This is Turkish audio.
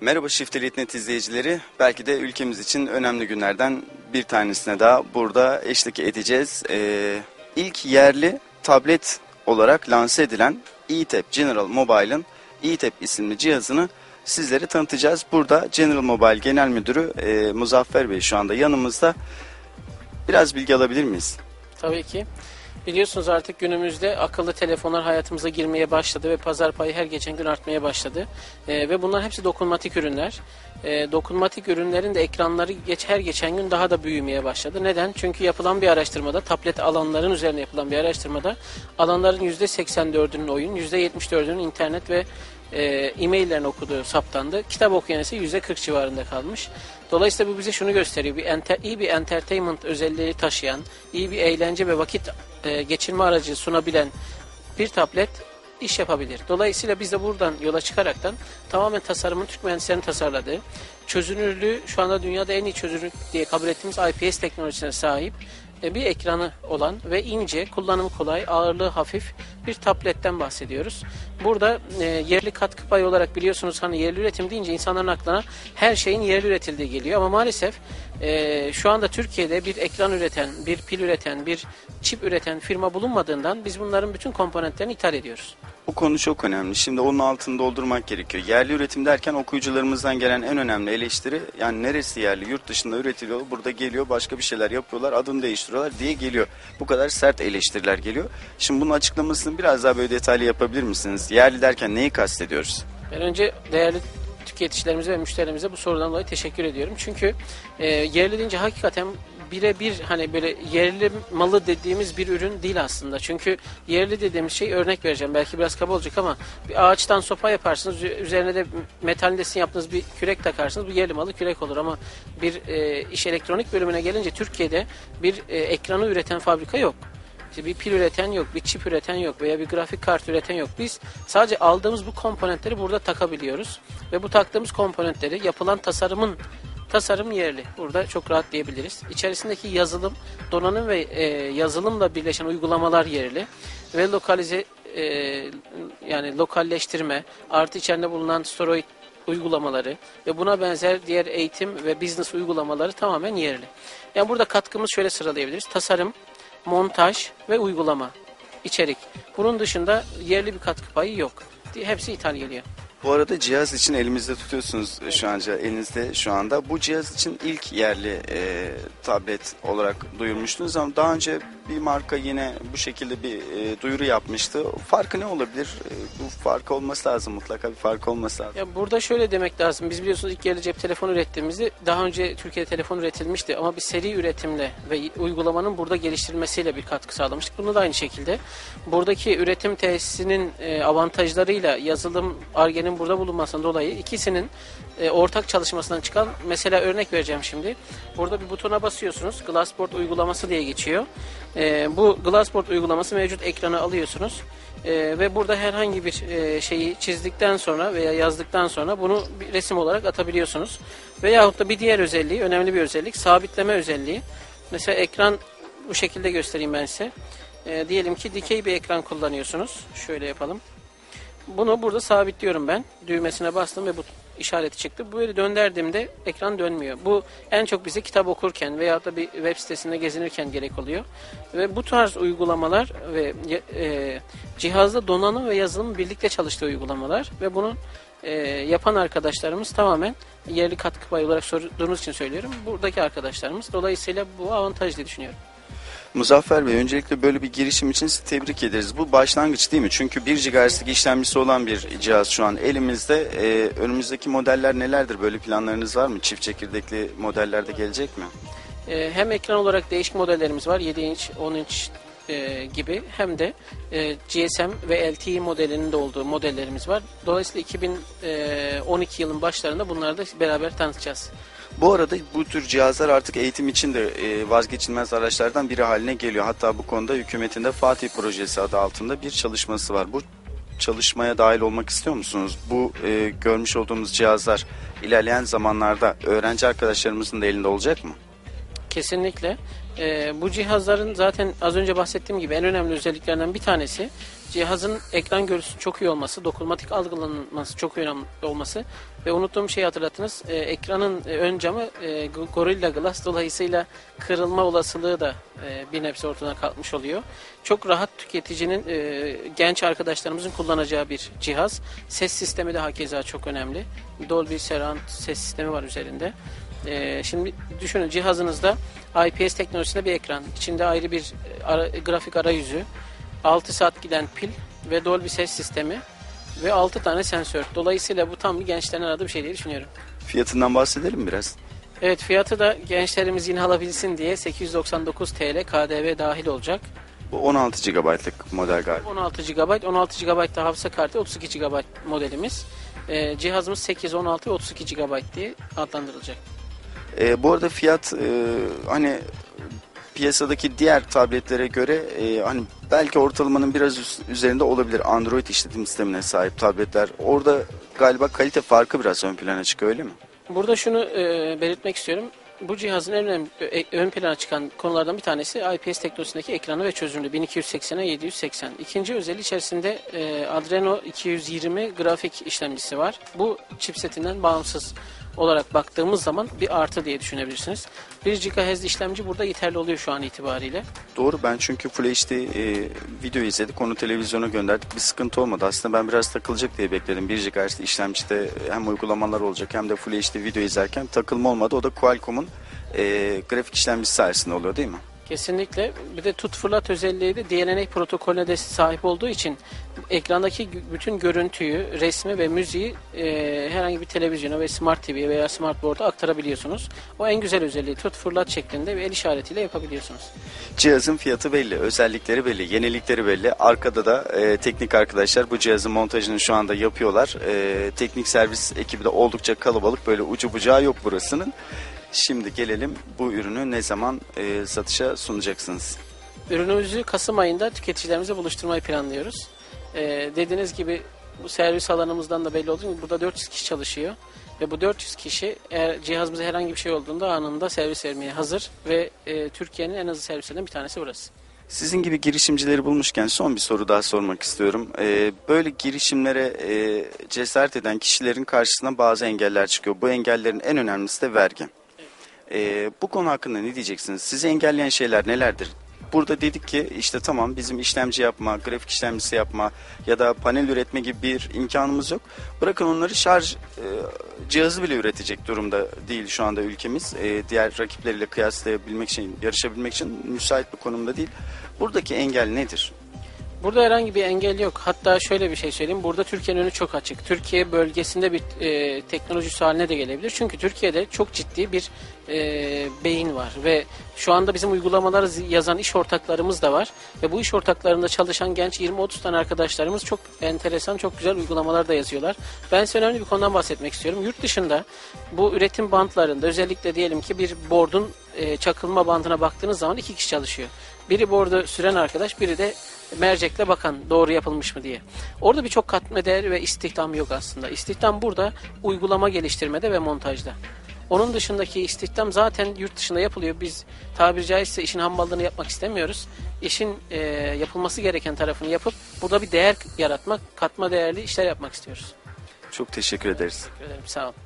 Merhaba Shift.net izleyicileri. Belki de ülkemiz için önemli günlerden bir tanesine daha burada eşlik edeceğiz. Ee, ilk yerli tablet olarak lanse edilen eTap General Mobile'ın eTap isimli cihazını sizlere tanıtacağız. Burada General Mobile Genel Müdürü e, Muzaffer Bey şu anda yanımızda. Biraz bilgi alabilir miyiz? Tabii ki. Biliyorsunuz artık günümüzde akıllı telefonlar hayatımıza girmeye başladı ve pazar payı her geçen gün artmaya başladı. Ee, ve bunlar hepsi dokunmatik ürünler. Ee, dokunmatik ürünlerin de ekranları geç, her geçen gün daha da büyümeye başladı. Neden? Çünkü yapılan bir araştırmada, tablet alanların üzerine yapılan bir araştırmada alanların %84'ünün oyun, %74'ünün internet ve e, e-maillerini okuduğu saptandı. Kitap okuyan ise %40 civarında kalmış. Dolayısıyla bu bize şunu gösteriyor. Bir enter, iyi bir entertainment özelliği taşıyan, iyi bir eğlence ve vakit e, geçirme aracı sunabilen bir tablet iş yapabilir. Dolayısıyla biz de buradan yola çıkaraktan tamamen tasarımın Türk mühendislerinin tasarladığı, çözünürlüğü şu anda dünyada en iyi çözünürlük diye kabul ettiğimiz IPS teknolojisine sahip bir ekranı olan ve ince, kullanımı kolay, ağırlığı hafif bir tabletten bahsediyoruz. Burada e, yerli katkı payı olarak biliyorsunuz hani yerli üretim deyince insanların aklına her şeyin yerli üretildiği geliyor ama maalesef e, şu anda Türkiye'de bir ekran üreten, bir pil üreten, bir çip üreten firma bulunmadığından biz bunların bütün komponentlerini ithal ediyoruz. Bu konu çok önemli. Şimdi onun altını doldurmak gerekiyor. Yerli üretim derken okuyucularımızdan gelen en önemli eleştiri yani neresi yerli? Yurt dışında üretiliyor. Burada geliyor başka bir şeyler yapıyorlar. Adını değiştiriyorlar diye geliyor. Bu kadar sert eleştiriler geliyor. Şimdi bunun açıklamasını biraz daha böyle detaylı yapabilir misiniz? Yerli derken neyi kastediyoruz? Ben önce değerli tüketicilerimize ve müşterilerimize bu sorudan dolayı teşekkür ediyorum. Çünkü e, yerli deyince hakikaten birebir hani böyle yerli malı dediğimiz bir ürün değil aslında. Çünkü yerli dediğimiz şey örnek vereceğim. Belki biraz kaba olacak ama bir ağaçtan sopa yaparsınız. Üzerine de metaldesin yaptığınız bir kürek takarsınız. Bu yerli malı kürek olur ama bir e, iş elektronik bölümüne gelince Türkiye'de bir e, ekranı üreten fabrika yok. İşte bir pil üreten yok, bir çip üreten yok veya bir grafik kart üreten yok. Biz sadece aldığımız bu komponentleri burada takabiliyoruz. Ve bu taktığımız komponentleri yapılan tasarımın tasarım yerli. Burada çok rahat diyebiliriz. İçerisindeki yazılım, donanım ve e, yazılımla birleşen uygulamalar yerli. Ve lokalize e, yani lokalleştirme, artı içerisinde bulunan steroid uygulamaları ve buna benzer diğer eğitim ve business uygulamaları tamamen yerli. Yani burada katkımız şöyle sıralayabiliriz. Tasarım, montaj ve uygulama, içerik. Bunun dışında yerli bir katkı payı yok. Hepsi ithal geliyor. Bu arada cihaz için elimizde tutuyorsunuz şu anca elinizde şu anda. Bu cihaz için ilk yerli e, tablet olarak duyurmuştunuz ama daha önce bir marka yine bu şekilde bir e, duyuru yapmıştı. Farkı ne olabilir? E, bu farkı olması lazım mutlaka bir farkı olması lazım. Ya burada şöyle demek lazım. Biz biliyorsunuz ilk yerli cep telefonu ürettiğimizde daha önce Türkiye'de telefon üretilmişti ama bir seri üretimle ve uygulamanın burada geliştirilmesiyle bir katkı sağlamıştık. Bunu da aynı şekilde buradaki üretim tesisinin e, avantajlarıyla yazılım argenin burada bulunmasından dolayı ikisinin e, ortak çalışmasından çıkan mesela örnek vereceğim şimdi. Burada bir butona basıyorsunuz. Glassboard uygulaması diye geçiyor. E, bu Glassboard uygulaması mevcut ekranı alıyorsunuz. E, ve burada herhangi bir e, şeyi çizdikten sonra veya yazdıktan sonra bunu bir resim olarak atabiliyorsunuz. Veyahut da bir diğer özelliği, önemli bir özellik, sabitleme özelliği. Mesela ekran bu şekilde göstereyim ben size. E, diyelim ki dikey bir ekran kullanıyorsunuz. Şöyle yapalım. Bunu burada sabitliyorum ben. Düğmesine bastım ve bu işareti çıktı. Böyle döndürdüğümde ekran dönmüyor. Bu en çok bize kitap okurken veya da bir web sitesinde gezinirken gerek oluyor. Ve bu tarz uygulamalar ve e, cihazda donanım ve yazılım birlikte çalıştığı uygulamalar ve bunu e, yapan arkadaşlarımız tamamen yerli katkı payı olarak sorduğunuz için söylüyorum. Buradaki arkadaşlarımız. Dolayısıyla bu avantaj diye düşünüyorum. Muzaffer Bey öncelikle böyle bir girişim için sizi tebrik ederiz. Bu başlangıç değil mi? Çünkü 1 GHz'lik işlemcisi olan bir cihaz şu an elimizde. Ee, önümüzdeki modeller nelerdir? Böyle planlarınız var mı? Çift çekirdekli modellerde gelecek mi? Ee, hem ekran olarak değişik modellerimiz var. 7 inç, 10 inç e, gibi hem de e, GSM ve LTE modelinin de olduğu modellerimiz var. Dolayısıyla 2012 yılın başlarında bunları da beraber tanıtacağız. Bu arada bu tür cihazlar artık eğitim için de e, vazgeçilmez araçlardan biri haline geliyor. Hatta bu konuda hükümetin de Fatih Projesi adı altında bir çalışması var. Bu çalışmaya dahil olmak istiyor musunuz? Bu e, görmüş olduğumuz cihazlar ilerleyen zamanlarda öğrenci arkadaşlarımızın da elinde olacak mı? Kesinlikle. Ee, bu cihazların zaten az önce bahsettiğim gibi en önemli özelliklerinden bir tanesi cihazın ekran görüntüsü çok iyi olması, dokunmatik algılanması çok önemli olması ve unuttuğum şeyi hatırlattınız. Ee, ekranın e, ön camı e, Gorilla Glass dolayısıyla kırılma olasılığı da e, bir nebze ortadan kalkmış oluyor. Çok rahat tüketicinin e, genç arkadaşlarımızın kullanacağı bir cihaz. Ses sistemi de hakeza çok önemli. Dolby Surround ses sistemi var üzerinde. Ee, şimdi düşünün cihazınızda IPS teknolojisinde bir ekran, içinde ayrı bir e, ara- grafik arayüzü, 6 saat giden pil ve Dolby ses sistemi ve 6 tane sensör. Dolayısıyla bu tam bir gençlerin aradığı bir şey diye düşünüyorum. Fiyatından bahsedelim biraz. Evet fiyatı da gençlerimiz yine alabilsin diye 899 TL KDV dahil olacak. Bu 16 GB'lık model galiba. 16 GB, 16 GB da hafıza kartı, 32 GB modelimiz. Ee, cihazımız 8, 16 ve 32 GB diye adlandırılacak. E, bu arada fiyat e, hani piyasadaki diğer tabletlere göre e, hani belki ortalamanın biraz üzerinde olabilir. Android işletim sistemine sahip tabletler. Orada galiba kalite farkı biraz ön plana çıkıyor öyle mi? Burada şunu e, belirtmek istiyorum. Bu cihazın en önemli e, ön plana çıkan konulardan bir tanesi IPS teknolojisindeki ekranı ve çözünürlüğü 1280'e 780. İkinci özelliği içerisinde e, Adreno 220 grafik işlemcisi var. Bu chipsetinden bağımsız olarak baktığımız zaman bir artı diye düşünebilirsiniz. 1 GHz işlemci burada yeterli oluyor şu an itibariyle. Doğru ben çünkü Full HD e, video izledik onu televizyona gönderdik bir sıkıntı olmadı. Aslında ben biraz takılacak diye bekledim. 1 GHz işlemcide hem uygulamalar olacak hem de Full HD video izlerken takılma olmadı. O da Qualcomm'un e, grafik işlemcisi sayesinde oluyor değil mi? Kesinlikle. Bir de tut fırlat özelliği de DLNA protokolüne de sahip olduğu için ekrandaki bütün görüntüyü, resmi ve müziği e, herhangi bir televizyona ve smart TV'ye veya smartboard'a aktarabiliyorsunuz. O en güzel özelliği tut fırlat şeklinde ve el işaretiyle yapabiliyorsunuz. Cihazın fiyatı belli, özellikleri belli, yenilikleri belli. Arkada da e, teknik arkadaşlar bu cihazın montajını şu anda yapıyorlar. E, teknik servis ekibi de oldukça kalabalık. Böyle ucu bucağı yok burasının. Şimdi gelelim bu ürünü ne zaman e, satışa sunacaksınız? Ürünümüzü Kasım ayında tüketicilerimize buluşturmayı planlıyoruz. Ee, dediğiniz gibi bu servis alanımızdan da belli olduğu gibi burada 400 kişi çalışıyor. Ve bu 400 kişi eğer cihazımıza herhangi bir şey olduğunda anında servis vermeye hazır. Ve e, Türkiye'nin en hızlı servislerinden bir tanesi burası. Sizin gibi girişimcileri bulmuşken son bir soru daha sormak istiyorum. E, böyle girişimlere e, cesaret eden kişilerin karşısına bazı engeller çıkıyor. Bu engellerin en önemlisi de vergi. E, bu konu hakkında ne diyeceksiniz? Sizi engelleyen şeyler nelerdir? Burada dedik ki işte tamam bizim işlemci yapma, grafik işlemcisi yapma ya da panel üretme gibi bir imkanımız yok. Bırakın onları şarj e, cihazı bile üretecek durumda değil şu anda ülkemiz. E, diğer rakipleriyle kıyaslayabilmek için, yarışabilmek için müsait bir konumda değil. Buradaki engel nedir? Burada herhangi bir engel yok. Hatta şöyle bir şey söyleyeyim. Burada Türkiye'nin önü çok açık. Türkiye bölgesinde bir e, teknolojisi haline de gelebilir. Çünkü Türkiye'de çok ciddi bir e, beyin var ve şu anda bizim uygulamaları zi- yazan iş ortaklarımız da var. Ve bu iş ortaklarında çalışan genç 20-30 tane arkadaşlarımız çok enteresan, çok güzel uygulamalar da yazıyorlar. Ben size önemli bir konudan bahsetmek istiyorum. Yurt dışında bu üretim bantlarında özellikle diyelim ki bir board'un e, çakılma bandına baktığınız zaman iki kişi çalışıyor. Biri board'u süren arkadaş, biri de mercekle bakan doğru yapılmış mı diye. Orada birçok katma değer ve istihdam yok aslında. İstihdam burada uygulama geliştirmede ve montajda. Onun dışındaki istihdam zaten yurt dışında yapılıyor. Biz tabiri caizse işin hamballığını yapmak istemiyoruz. İşin e, yapılması gereken tarafını yapıp burada bir değer yaratmak, katma değerli işler yapmak istiyoruz. Çok teşekkür ederiz. Teşekkür ederim. Sağ olun.